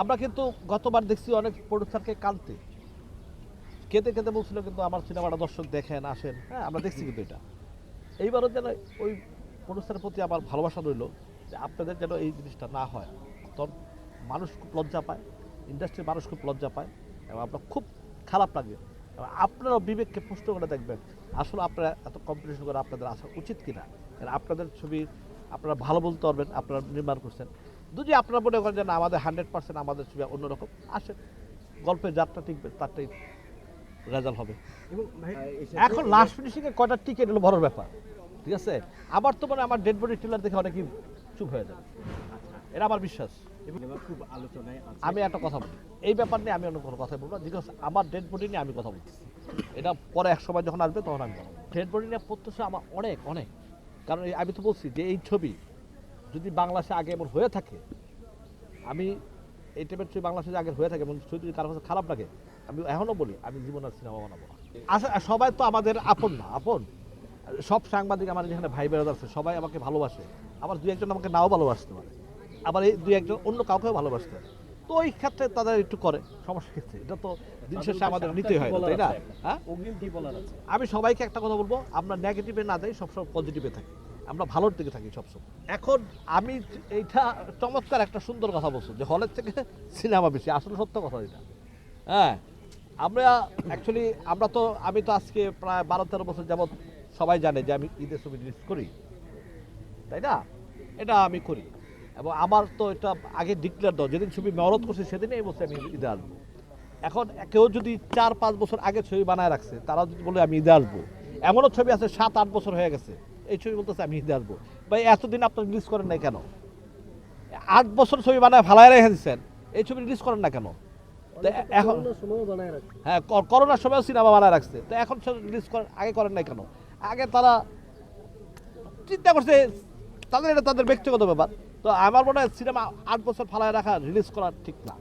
আমরা কিন্তু গতবার দেখছি অনেক প্রডিউসারকে কাঁদতে কেঁদে কেঁদে বলছিল কিন্তু আমার সিনেমাটা দর্শক দেখেন, আসেন। হ্যাঁ আমরা দেখছি কিন্তু এটা। এইবারও যেন ওই প্রডিউসারের প্রতি আমার ভালোবাসা রইল যে আপনাদের যেন এই জিনিসটা না হয়। তখন মানুষ খুব লজ্জা পায় ইন্ডাস্ট্রির মানুষ খুব লজ্জা পায় এবং আপনার খুব খারাপ লাগে। এবং আপনারাও বিবেককে প্রশ্ন করে দেখবেন, আসলে আপনারা এত কম্পিটিশন করে আপনাদের আসা উচিত কিনা? আপনাদের ছবি আপনারা ভালো বলতে পারবেন, আপনারা নির্মাণ করছেন। যদি আপনারা মনে করেন যে না আমাদের হান্ড্রেড পার্সেন্ট আমাদের ছবি অন্যরকম আসে গল্পের যাত্রা টিকবে তারটাই রেজাল্ট হবে। এসে- এখন লাস্ট ফিনিশিং এ কয়টা টিকিট হলো বড় ব্যাপার ঠিক আছে? আবার তো মানে আমার ডেড বডি ট্রেলার দেখে অনেকেই চুপ হয়ে যাবে। এটা আমার বিশ্বাস। খুব আলোচনায় আমি একটা কথা বলি এই ব্যাপার নিয়ে আমি অন্য কোনো কথা বলব না বিকজ আমার ডেড বডি নিয়ে আমি কথা বলছি। এটা পরে এক সময় যখন আসবে তখন আমি ডেড বডি নিয়ে প্রত্যাশা আমার অনেক অনেক। কারণ আমি তো বলছি যে এই ছবি যদি বাংলাদেশে আগে এমন হয়ে থাকে আমি এই টাইপের ছবি বাংলাদেশে আগে হয়ে থাকে এবং ছবি যদি কারও কাছে খারাপ লাগে আমি এখনও বলি আমি জীবন আর সিনেমা বানাবো না। আসলে সবাই তো আমাদের আপন না আপন। সব সাংবাদিক আমার যেখানে ভাই বেরোদ আছে সবাই আমাকে ভালোবাসে। আবার দুই একজন আমাকে নাও ভালোবাসতে পারে। আবার এই দুই একজন অন্য কাউকেও ভালোবাসতে পারে। তো ওই ক্ষেত্রে তাদের একটু করে সমস্যা ক্ষেত্রে। এটা তো দিন শেষে আমাদের নিতেই হয় তাই না? হ্যাঁ? আমি সবাইকে একটা কথা বলব আমরা নেগেটিভে না যাই সবসময় পজিটিভে থাকি। আমরা ভালোর দিকে থাকি সবসময়। এখন আমি এইটা চমৎকার একটা সুন্দর কথা বলছো যে হলের থেকে সিনেমা বেশি, আসলে সত্য কথা এটা। হ্যাঁ আমরা অ্যাকচুয়ালি আমরা তো, আমি তো আজকে প্রায় বারো তেরো বছর যাবৎ সবাই জানে যে আমি ঈদের ছবি রিলিজ করি। তাই না? এটা আমি করি। এবং আমার তো এটা আগে ডিক্লেয়ার দাও যেদিন ছবি মেহরত করছি সেদিনই বলছি আমি ঈদে আসব। এখন কেউ যদি চার পাঁচ বছর আগে ছবি বানায় রাখছে, তারা যদি বলে আমি ঈদে আসব, এমনও ছবি আছে সাত আট বছর হয়ে গেছে। এই ছবি বলতেছে আমি ঈদে আসব। ভাই এতদিন আপনার রিলিজ করেন নাই কেন? আট বছর ছবি বানায় ভালায় রেখে দিচ্ছেন এই ছবি রিলিজ করেন না কেন? এখন সময় হ্যাঁ করোনার সময়ও সিনেমা বানায় রাখছে। তো এখন রিলিজ করেন আগে করেন নাই কেন? আগে তারা চিন্তা করছে তাদের এটা তাদের ব্যক্তিগত ব্যাপার। তো আমার মনে হয় সিনেমা আট বছর ফালায় রাখা রিলিজ করা ঠিক না।